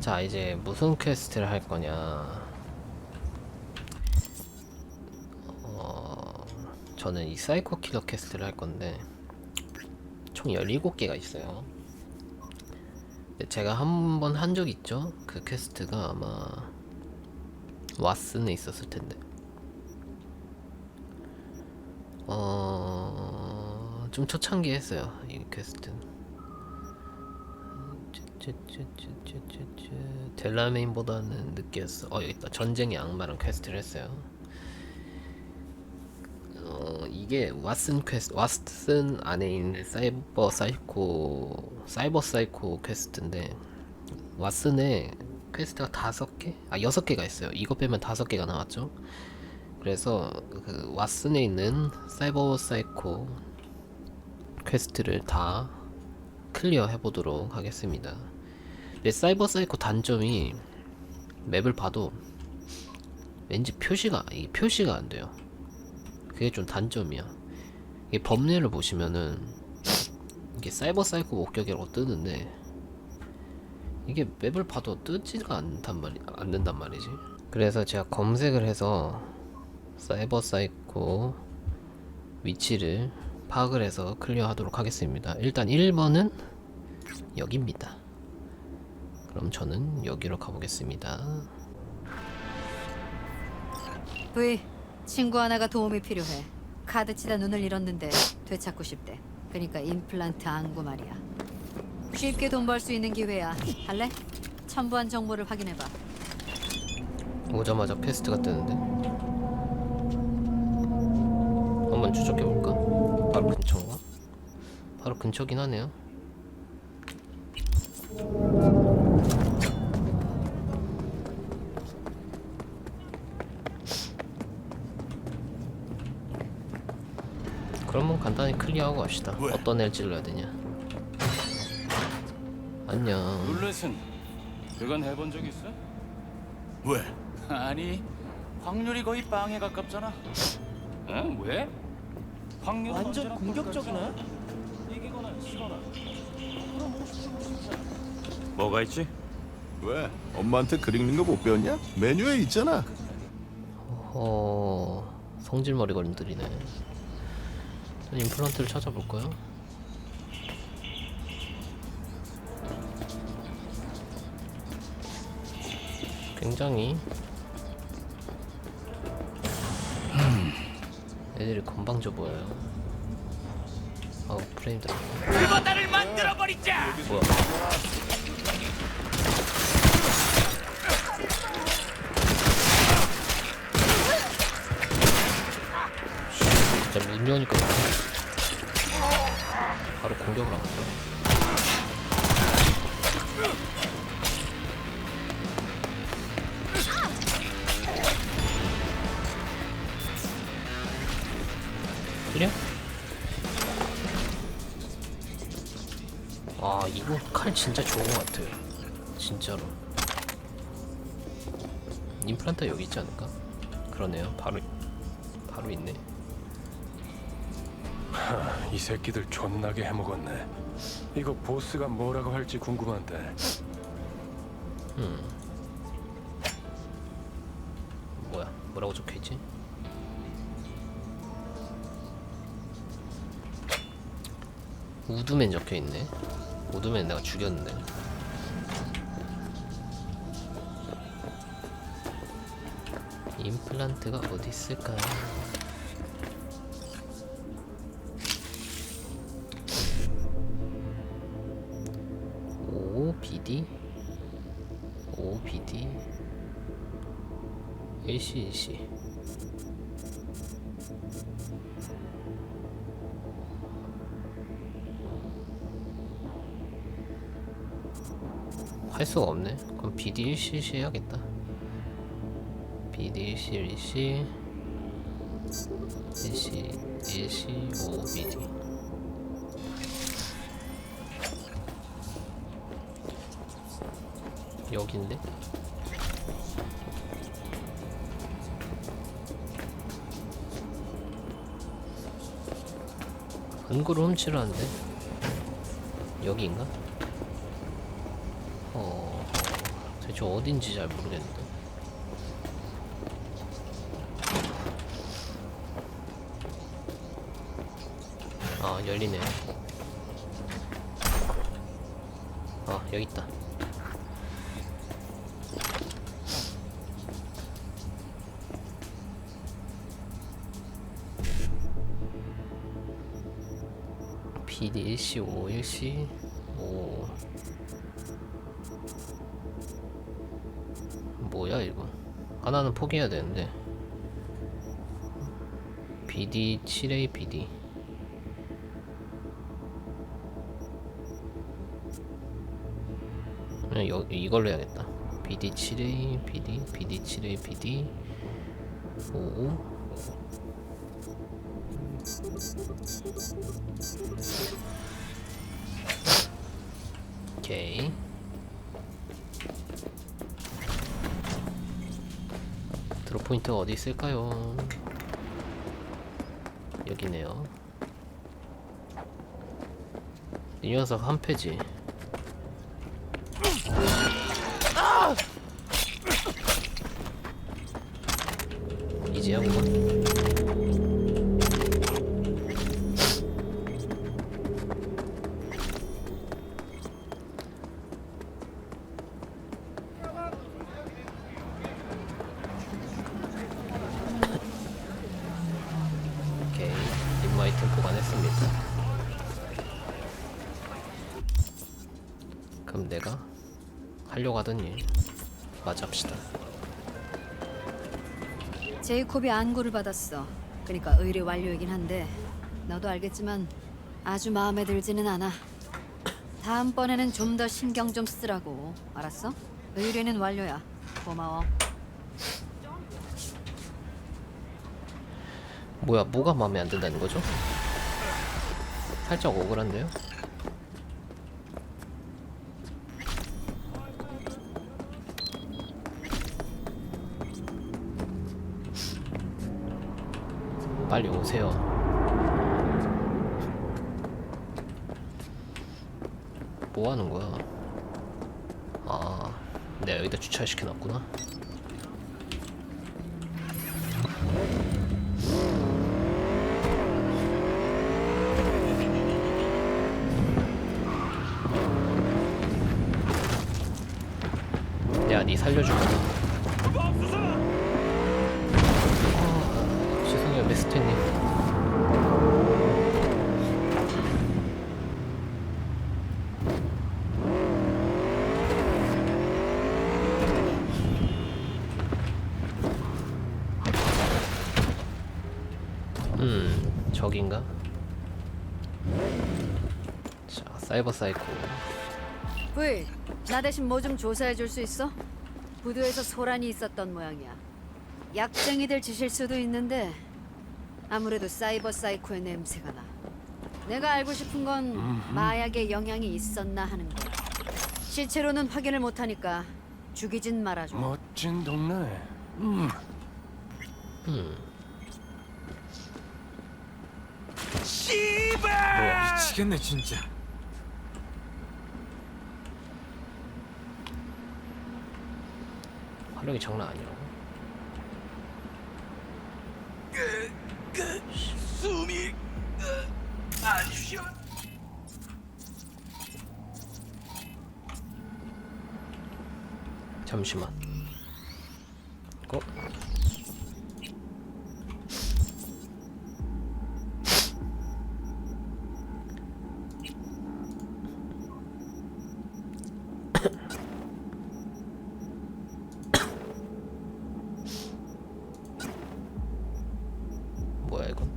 자 이제 무슨 퀘스트를 할 거냐? 어, 저는 이 사이코 킬러 퀘스트를 할 건데 총 17개가 있어요. 제가 한 번 한 적 있죠? 그 퀘스트가 아마 왓슨에 있었을 텐데. 어... 좀 초창기에 했어요 이 퀘스트는. 델라메인보다는 늦게 했어. 어 여기 있다. 전쟁의 악마랑 퀘스트를 했어요. 어 이게 왓슨 퀘스트, 왓슨 안에 있는 사이버 사이코, 사이버 사이코 퀘스트인데 왓슨에 퀘스트가 다섯 개, 아 여섯 개가 있어요. 이거 빼면 다섯 개가 나왔죠. 그래서 그 왓슨에 있는 사이버 사이코 퀘스트를 다 클리어 해보도록 하겠습니다. 근데 사이버 사이코 단점이 맵을 봐도 왠지 표시가 이 표시가 안 돼요. 그게 좀 단점이야. 이게 범례를 보시면은 이게 사이버 사이코 목격이라고 뜨는데 이게 맵을 봐도 뜨지가 않단 말이 않는단 말이지. 그래서 제가 검색을 해서 사이버 사이코 위치를 파악을 해서 클리어하도록 하겠습니다. 일단 1번은 여기입니다. 그럼 저는 여기로 가보겠습니다. V, 친구 하나가 도움이 필요해. 카드 치다 눈을 잃었는데 되찾고 싶대. 그러니까 임플란트 안구 말이야. 쉽게 돈 벌 수 있는 기회야. 할래? 첨부한 정보를 확인해봐. 오자마자 퀘스트가 뜨는데 한번 추적해볼까? 바로 근처긴 하네요 그러면 간단히 클리어하고 갑시다 왜? 어떤 애를 찔러야 되냐 안녕 룰렛은 그건 해본 적 있어? 왜? 아니 확률이 거의 빵에 가깝잖아. 응? 왜? 확률 완전 공격적이네. 뭐가 있지? 왜? 엄마한테 그림 그리는 거 못 배웠냐? 메뉴에 있잖아. 어 성질머리 걸림들이네. 임플란트를 찾아볼까요? 굉장히 애들이 건방져 보여요. 아우 프레임 들. 그보다를 만들어 버리자. 뭐야? 진짜 문 여니까 바로 공격을 안 한다. 클리 아 이거 칼 진짜 좋은 것 같아요 진짜로 임플란트 여기 있지 않을까? 그러네요 바로 바로 있네 이 새끼들 존나게 해먹었네. 이거 보스가 뭐라고 할지 궁금한데. 뭐야 뭐라고 적혀있지? 우드맨 적혀있네 우드맨 내가 죽였는데. 임플란트가 어디 있을까? OBD OBD 일시 일시 할 수가 없네. 그럼 BD 일시 일시 해야겠다. BD 일시 일시 일시 일시 OBD 여긴데? 은구를 훔치라는데? 여기인가? 대체 어딘지 잘 모르겠는데. 아 열리네. 아 여기 있다. PD 일시 5 일시 하나는 포기해야 되는데. BD 7A BD 그냥 여, 이걸로 해야겠다. BD 7A BD BD 7A BD 5 오케이 드롭 포인트가 어디 있을까요? 여기네요. 이 녀석 한 패지. 이제야 뭐. 그럼 내가 하려고 하던 일 마저 합시다. 제이콥이 안고를 받았어. 그러니까 의뢰 완료이긴 한데 너도 알겠지만 아주 마음에 들지는 않아. 다음번에는 좀 더 신경 좀 쓰라고. 알았어? 의뢰는 완료야. 고마워. 뭐야 뭐가 마음에 안 든다는 거죠? 살짝 억울한데요? 빨리 오세요. 뭐 하는 거야? 아, 내가 여기다 주차시켜 놨구나. 내가 니 살려줄게. 아, 죄송해요, 메스테님. 음, 저긴가? 자, 사이버 사이코. V, 나 대신 뭐 좀 조사해 줄 수 있어? 부두에서 소란이 있었던 모양이야. 약쟁이들 짓일 수도 있는데 아무래도 사이버 사이코의 냄새가 나. 내가 알고 싶은 건 마약의 영향이 있었나 하는 거야. 실체로는 확인을 못하니까 죽이진 말아줘. 멋진 동네. 음, 미치겠네 진짜. 화력이 장난 아니라고. 숨이 안 쉬어. 잠시만. 뭐야 이건?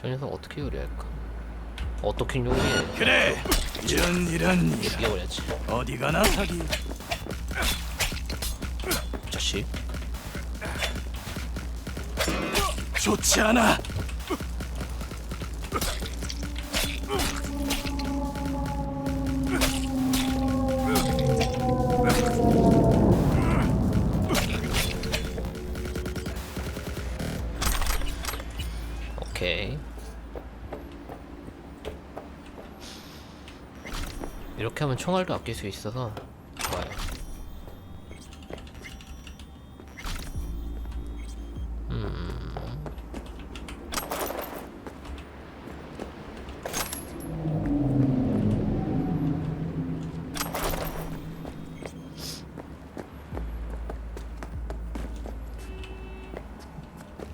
저 녀석 어떻게 요리할까? 어떻게 요리해? 그래 이런 이런. 죽여버려야지. 어디 가나? 사기. 자식. 좋지 않아. 하면 총알도 아낄 수 있어서 좋아요.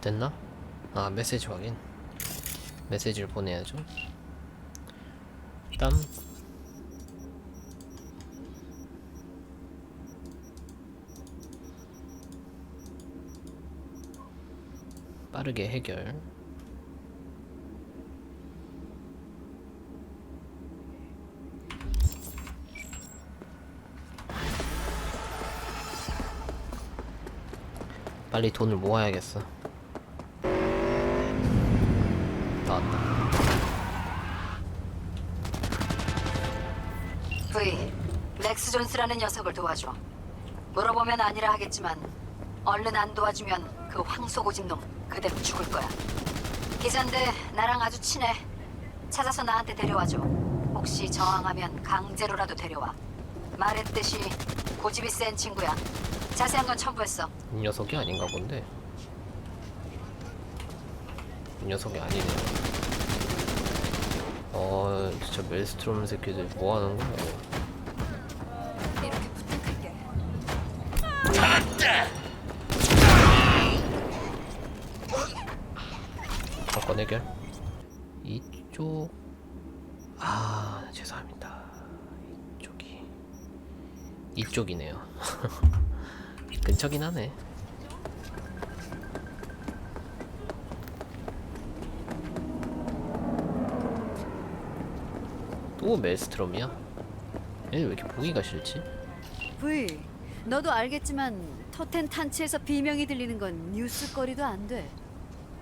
됐나? 아 메시지 확인 메시지를 보내야죠 땀 빠르게 해결. 빨리 돈을 모아야겠어. 나왔다. V, 렉스 존스라는 녀석을 도와줘. 물어보면 아니라 하겠지만 얼른 안 도와주면 그 황소고집 놈 그대로 죽을 거야. 기자인데 나랑 아주 친해. 찾아서 나한테 데려와줘. 혹시 저항하면 강제로라도 데려와. 말했듯이 고집이 센 친구야. 자세한 건 첨부했어. 이 녀석이 아닌가 본데 이 녀석이 아니네 어 진짜 멜스트롬 새끼들 뭐 하는 거야 이렇게 부탁할게. 사건 해결 이쪽 아 죄송합니다 이쪽이 이쪽이네요 근처긴 하네 또 멜스트롬이야? 얘는 왜 이렇게 보기가 싫지? V, 너도 알겠지만 터텐 탄치에서 비명이 들리는 건 뉴스거리도 안 돼.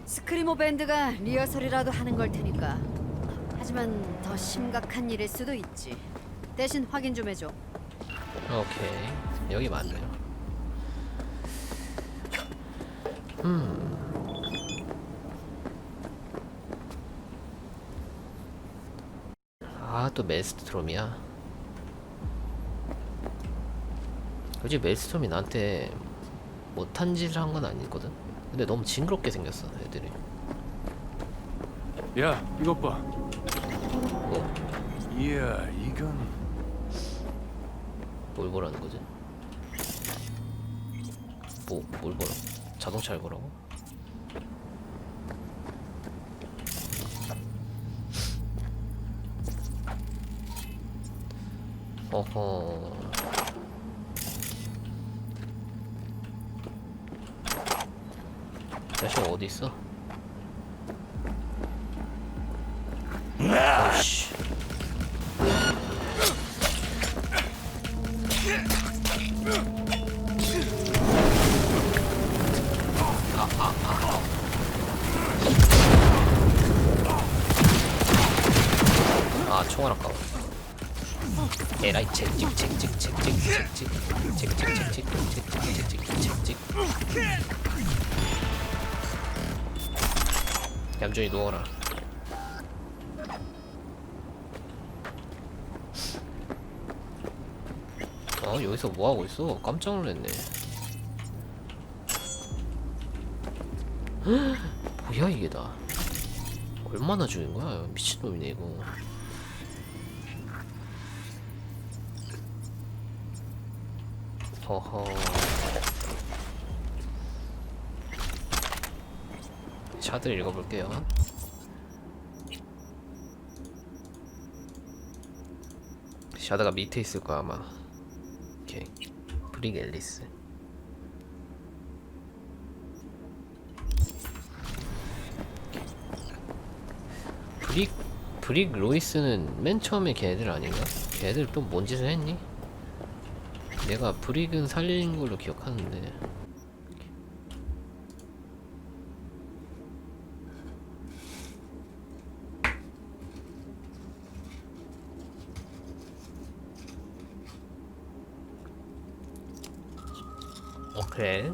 스크리모 밴드가 리허설이라도 하는 걸 테니까. 하지만 더 심각한 일일 수도 있지. 대신 확인 좀 해줘. 오케이 여기 맞네요 음 아또 멜스트롬이야 굳이 멜스트롬이 나한테 못한 짓을 한 건 아니거든 근데 너무 징그럽게 생겼어 애들이 야, 이것 봐. 뭐, 이야 이건 뭘 보라는 거지? 뭐, 뭘 보라? 자동차를 보라고? 어허. 자식 어디 있어? 오씨. 아 총알 아까워 에라이 칙칙칙칙칙칙칙칙칙칙칙칙칙칙칙칙칙칙칙 얌전히 누워라. 어 여기서 뭐하고 있어? 깜짝 놀랐네. 뭐야 이게 다. 얼마나 죽인 거야? 미친놈이네 이거. 허허 샤드 읽어볼게요. 샤드가 밑에 있을 거야 아마. 오케이. 브릭 앨리스. 브릭 브릭 로이스는 맨 처음에 걔네들 아닌가? 걔네들 또 뭔 짓을 했니? 내가 브릭은 살린 걸로 기억하는데 그래.